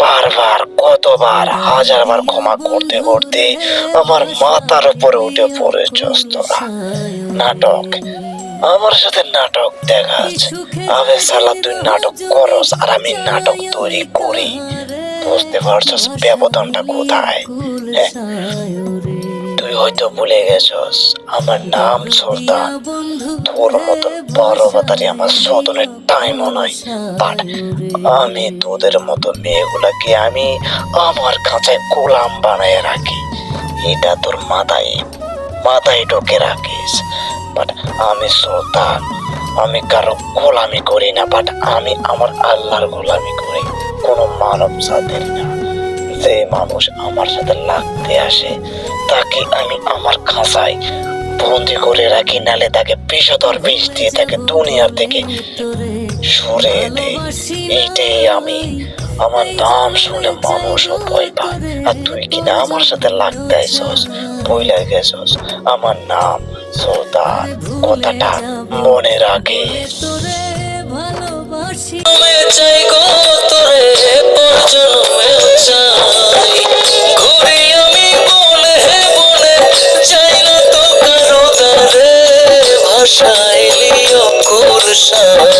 বারবার, কতবার হাজার বার ক্ষমা করতে করতে আমার মাথার উপরে উঠে পড়ে তোরা নাটক, আমার সাথে নাটক দেখাস আবে সালা তুই নাটক করস আর আমি নাটক তৈরি করি। বুঝতে পারছস ব্যবধানটা কোথায়? হ্যাঁ। তুই হয়তো ভুলে গেছস, আমার নাম সর্দার তোর মতন বড় বাতারি আমার সদনের টাইমও নাই বাট আমি তোদের মতো মেয়েগুলাকে আমি আমার কাঁচায় গোলাম বানায় রাখি। এটা তোর মাথায় মাথায় ঢোকে রাখিস। বাট আমি সর্দার আমি কারও গোলামি করি না, বাট আমি আমার আল্লাহর গোলামি করি। কোনো মানব জাতির না। যে মানুষ আমার সাথে লাগতে আসে তাকে আমি আমার খাঁচায় বন্দি করে রাখি নালে তাকে বিষধর বিষ দিয়ে তাকে দুনিয়ার থেকে সরে দেই। এইটাই আমি। আমার নাম শুনে মানুষও ভয় পায়। আর তুই কিনা আমার সাথে লাগতে আইসস? বইলা গেছস? আমার নাম সর্দার কথাটা মনে রাখিস। সব